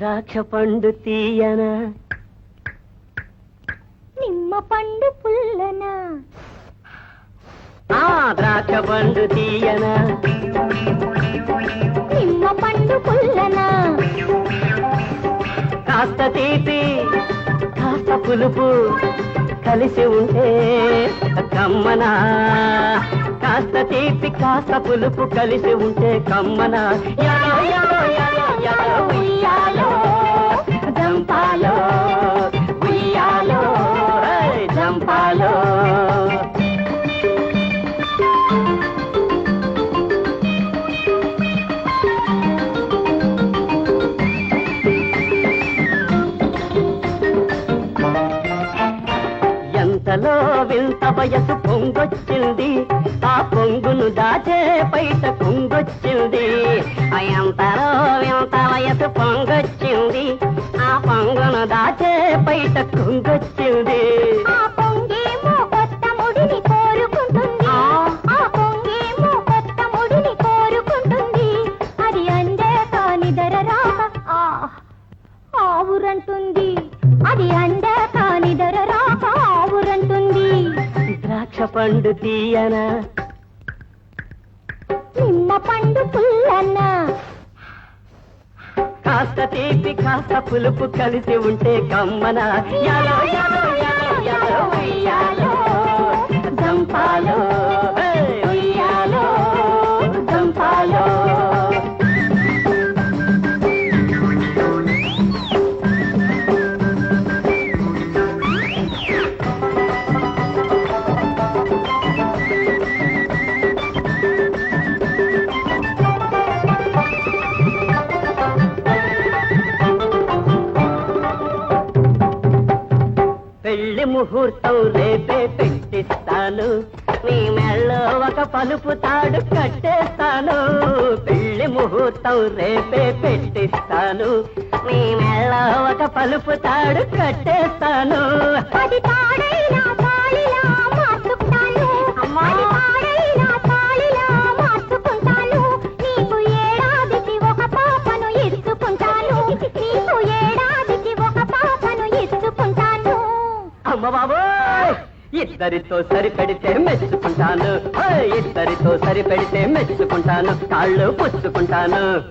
ద్రాక్ష పండు తీయన? నిమ్మ పండు పుల్లన? ఆ ద్రాక్ష పండు తీయన? నిమ్మ పండు పుల్లన? కాస్త తీపి కాస్త పులుపు కలిసి ఉంటే కమ్మన? కాస్త తీపి కాస్త పులుపు కలిసి ఉంటే కమ్మన? యాలో, యాలో, యాలో, యాలో, ఎంతలో వింత వయసు పొంగొచ్చింది. ఆ పొంగును దాచే పైట పొంగొచ్చింది. ఆ ఎంతలో వింత వయసు పొంగొచ్చింది. ఆ పొంగును దాచే పైట కొంగొచ్చింది ఆ ద్రాక్ష పండు తీయన. నిమ్మ పండు పుల్లన్న కాస్త తీపి కాస్త పులుపు కలిసి ఉంటే కమ్మన. యాలో, యాలో, యాలో, యాలో, ఉయ్యాలో, జంపాలో. ముహూర్తం రేపే పెట్టిస్తాను. నీ మెళ్ళో ఒక పలుపు తాడు కట్టేస్తాను. పెళ్ళి ముహూర్తం రేపే పెట్టిస్తాను. నీ మెళ్ళో ఒక పలుపు తాడు కట్టేస్తాను. అది తాడైనా అమ్మ బాబోయ్ ఇద్దరితో సరిపెడితే మెచ్చుకుంటాను. ఇద్దరితో సరిపెడితే మెచ్చుకుంటాను. కాళ్ళు పుచ్చుకుంటాను.